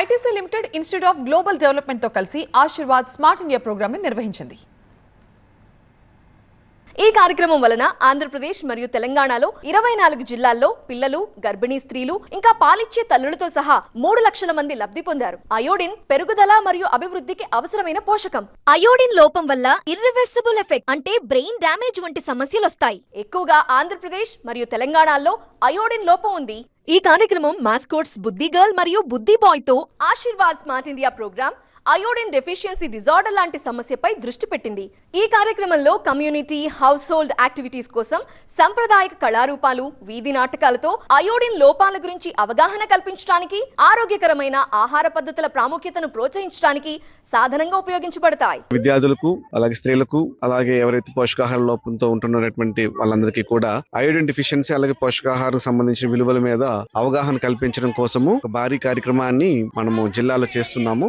ITC limited institute of global డెవలప్మెంట్తో కలిసి Aashirvaad smart India ప్రోగ్రామ్ని నిర్వహించింది. ఈ కార్యక్రమం వలన ఆంధ్రప్రదేశ్ మరియు తెలంగాణలో ఇరవై నాలుగు జిల్లాల్లో పిల్లలు గర్భిణీ స్త్రీలు ఇంకా పాలిచ్చే తల్లులతో సహా మూడు లక్షల మంది లబ్ధి పొందారు. అయోడిన్ పెరుగుదల మరియు అభివృద్ధికి అవసరమైన పోషకం. అయోడిన్ లోపం వల్ల ఇర్రివర్సిబుల్ ఎఫెక్ట్ అంటే బ్రెయిన్ డ్యామేజ్ వంటి సమస్యలు వస్తాయి. ఎక్కువగా ఆంధ్రప్రదేశ్ మరియు తెలంగాణలో అయోడిన్ లోపం ఉంది. ఈ కార్యక్రమం మాస్కోట్స్ బుద్ధి గర్ల్ మరియు బుద్ధి బాయ్తో Aashirvaad smart India programme iodine deficiency disorder లాంటి సమస్యపై దృష్టి పెట్టింది. ఈ కార్యక్రమంలో కమ్యూనిటీ హౌస్ హోల్డ్ యాక్టివిటీస్ కోసం సంప్రదాయక కళారూపాలు వీధి నాటకాలతో అయోడిన్ లోపాల గురించి అవగాహన కల్పించడానికి ఆరోగ్యకరమైన ఆహార పద్ధతుల ప్రాముఖ్యతను ప్రోత్సహించడానికి సాధనంగా ఉపయోగించబడతాయి. విద్యార్థులకు అలాగే స్త్రీలకు అలాగే ఎవరైతే పోషకాహార లోపంతో ఉంటున్నటువంటి వాళ్ళందరికీ కూడా అయోడిన్ డిఫిషియన్సీ అలాగే పోషకాహారం సంబంధించిన విలువల మీద అవగాహన కల్పించడం కోసము ఒక భారీ కార్యక్రమాన్ని మనము జిల్లాలో చేస్తున్నాము.